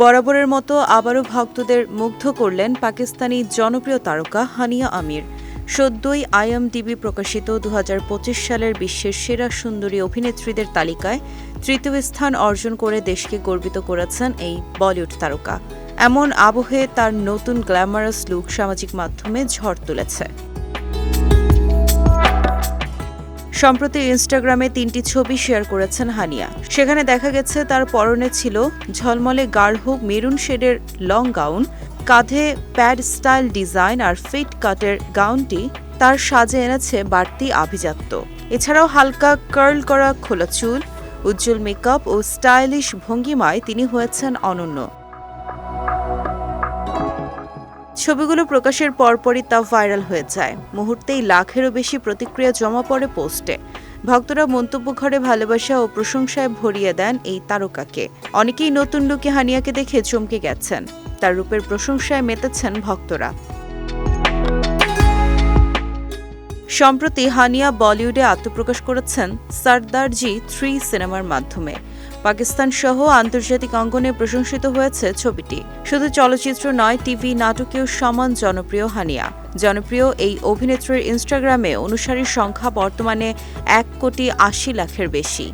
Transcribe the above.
বরাবরের মতো আবারও ভক্তদের মুগ্ধ করলেন পাকিস্তানি জনপ্রিয় তারকা হানিয়া আমির। সদ্যই আইএমডিবি প্রকাশিত দু হাজার পঁচিশ সালের বিশ্বের সেরা সুন্দরী অভিনেত্রীদের তালিকায় তৃতীয় স্থান অর্জন করে দেশকে গর্বিত করেছেন এই বলিউড তারকা। এমন আবহে তার নতুন গ্ল্যামারাস লুক সামাজিক মাধ্যমে ঝড় তুলেছে। সম্প্রতি ইনস্টাগ্রামে তিনটি ছবি শেয়ার করেছেন হানিয়া। সেখানে দেখা গেছে, তার পরনে ছিল ঝলমলে গাঢ় মেরুন শেডের লং গাউন, কাঁধে প্যাড স্টাইল ডিজাইন আর ফিট কাটের গাউনটি তার সাজে এনেছে বাড়তি আভিজাত্য। এছাড়াও হালকা কার্ল করা খোলা চুল, উজ্জ্বল মেকআপ ও স্টাইলিশ ভঙ্গিমায় তিনি হয়েছেন অনন্য। ছবিগুলো প্রকাশের পরপরই তা ভাইরাল হয়ে যায়। মুহূর্তেই লাখেরও বেশি প্রতিক্রিয়া জমা পড়ে পোস্টে। ভক্তরা মন্তব্য ঘরে ভালোবাসা ও প্রশংসায় ভরিয়ে দেন এই তারকাকে। অনেকেই নতুন লুকে হানিয়াকে দেখে চমকে গেছেন। তার রূপের প্রশংসায় মেতেছেন ভক্তরা। সম্প্রতি হানিয়া বলিউডে আত্মপ্রকাশ করেছেন সর্দারজি থ্রি সিনেমার মাধ্যমে। পাকিস্তান সহ আন্তর্জাতিক অঙ্গনে প্রশংসিত হয়েছে ছবিটি। শুধু চলচ্চিত্র নয়, টিভি নাটকেও সমান জনপ্রিয় হানিয়া। জনপ্রিয় এই অভিনেত্রীর ইনস্টাগ্রামে অনুসারীর সংখ্যা বর্তমানে এক কোটি আশি লাখের বেশি।